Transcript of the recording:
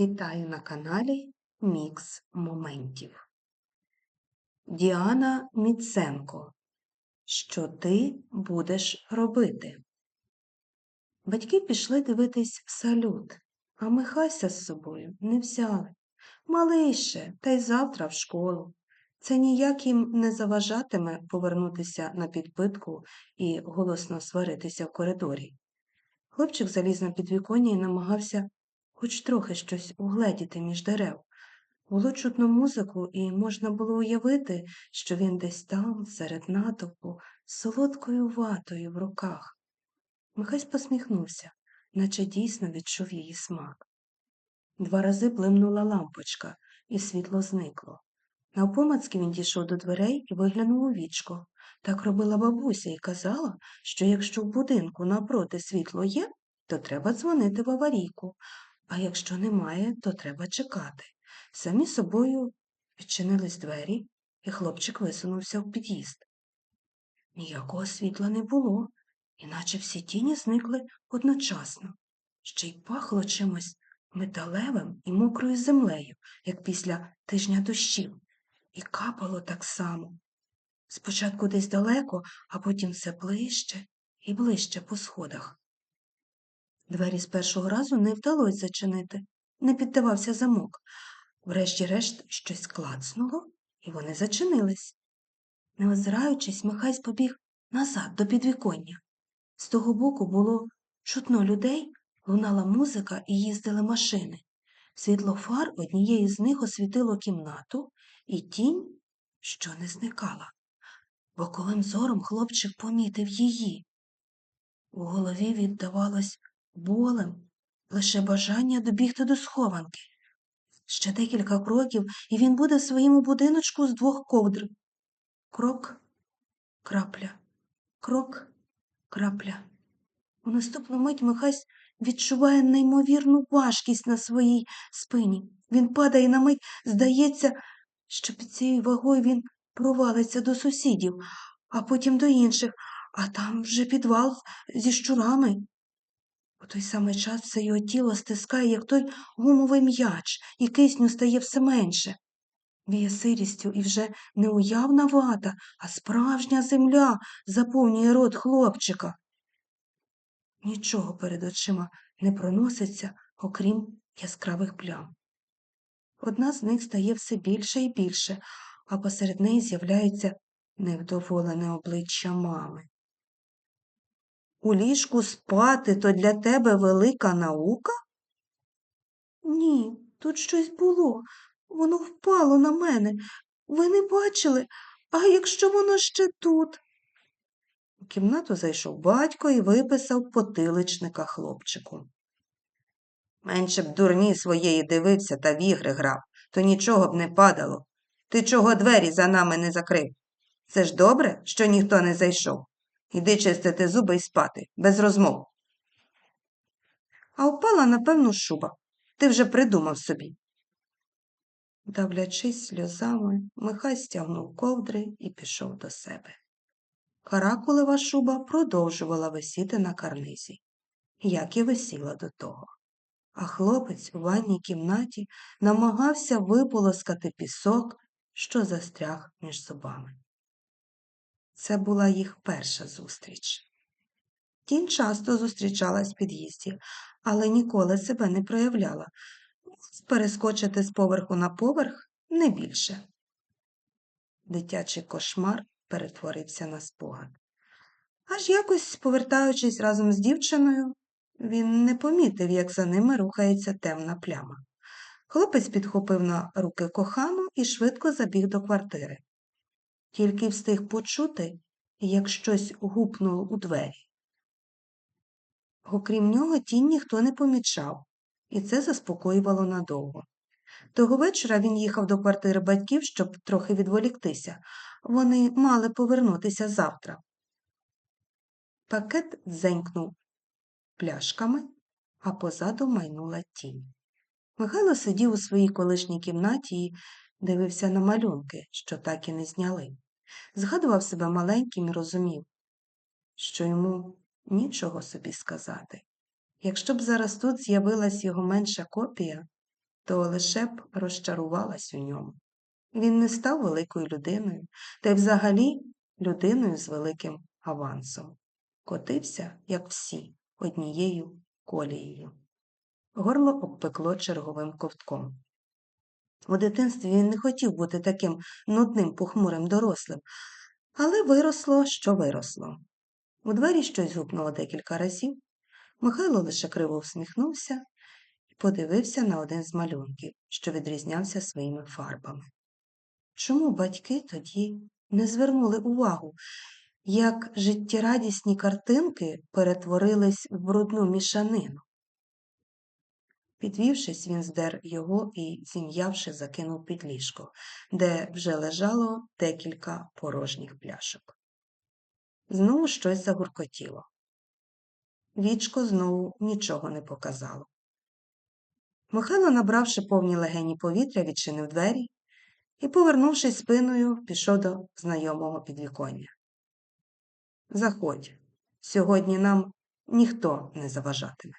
Вітаю на каналі Мікс Моментів. Діана Міценко. Що ти будеш робити? Батьки пішли дивитись салют, а Михася з собою не взяли. Малий ще, та й завтра в школу. Це ніяк їм не заважатиме повернутися на підпитку і голосно сваритися в коридорі. Хлопчик заліз на підвіконня і намагався хоч трохи щось угледіти між дерев. Було чутно музику, і можна було уявити, що він десь там, серед натовпу, з солодкою ватою в руках. Михась посміхнувся, наче дійсно відчув її смак. Два рази блимнула лампочка, і світло зникло. Навпомацьки він дійшов до дверей і виглянув у вічко. Так робила бабуся і казала, що якщо в будинку напроти світло є, то треба дзвонити в аварійку, а якщо немає, то треба чекати. Самі собою відчинились двері, і хлопчик висунувся в під'їзд. Ніякого світла не було, іначе всі тіні зникли одночасно, ще й пахло чимось металевим і мокрою землею, як після тижня дощів, і капало так само. Спочатку десь далеко, а потім все ближче і ближче по сходах. Двері з першого разу не вдалося зачинити, не піддавався замок. Врешті-решт щось клацнуло, і вони зачинились. Не озираючись, Михась побіг назад до підвіконня. З того боку було чутно людей, лунала музика і їздили машини. Світло фар однієї з них освітило кімнату і тінь, що не зникала. Боковим зором хлопчик помітив її. У голові віддавалось болем, лише бажання добігти до схованки. Ще декілька кроків, і він буде в своєму будиночку з двох ковдр. Крок, крапля, крок, крапля. У наступну мить Михась відчуває неймовірну важкість на своїй спині. Він падає на мить, здається, що під цією вагою він провалиться до сусідів, а потім до інших, а там вже підвал зі щурами. У той самий час все його тіло стискає, як той гумовий м'яч, і кисню стає все менше. Віє сирістю і вже не уявна вата, а справжня земля заповнює рот хлопчика. Нічого перед очима не проноситься, окрім яскравих плям. Одна з них стає все більше і більше, а посеред неї з'являється невдоволене обличчя мами. У ліжку спати то для тебе велика наука? Ні, тут щось було. Воно впало на мене. Ви не бачили, а якщо воно ще тут? У кімнату зайшов батько і виписав потиличника хлопчику. Менше б дурні своєї дивився та в ігри грав, то нічого б не падало. Ти чого двері за нами не закрив? Це ж добре, що ніхто не зайшов. Іди чистити зуби і спати, без розмов. А впала, напевно, шуба. Ти вже придумав собі. Давлячись сльозами, Михай стягнув ковдри і пішов до себе. Каракулева шуба продовжувала висіти на карнизі, як і висіла до того. А хлопець у ванній кімнаті намагався виполоскати пісок, що застряг між зубами. Це була їх перша зустріч. Тінь часто зустрічалась в під'їзді, але ніколи себе не проявляла. Перескочити з поверху на поверх не більше. Дитячий кошмар перетворився на спогад. Аж якось, повертаючись разом з дівчиною, він не помітив, як за ними рухається темна пляма. Хлопець підхопив на руки кохану і швидко забіг до квартири. Тільки встиг почути, як щось гупнуло у двері. Окрім нього, тінь ніхто не помічав, і це заспокоювало надовго. Того вечора він їхав до квартири батьків, щоб трохи відволіктися. Вони мали повернутися завтра. Пакет дзенькнув пляшками, а позаду майнула тінь. Михайло сидів у своїй колишній кімнаті і дивився на малюнки, що так і не зняли. Згадував себе маленьким і розумів, що йому нічого собі сказати. Якщо б зараз тут з'явилась його менша копія, то лише б розчарувалась у ньому. Він не став великою людиною, та й взагалі людиною з великим авансом. Котився, як всі, однією колією. Горло обпекло черговим ковтком. У дитинстві він не хотів бути таким нудним похмурим дорослим, але виросло, що виросло. У двері щось гукнуло декілька разів. Михайло лише криво всміхнувся і подивився на один з малюнків, що відрізнявся своїми фарбами. Чому батьки тоді не звернули увагу, як життєрадісні картинки перетворились в брудну мішанину? Підвівшись, він здер його і, зім'явши, закинув під ліжко, де вже лежало декілька порожніх пляшок. Знову щось загуркотіло. Вічко знову нічого не показало. Михайло, набравши повні легені повітря, відчинив двері і, повернувшись спиною, пішов до знайомого підвіконня. Заходь, сьогодні нам ніхто не заважатиме.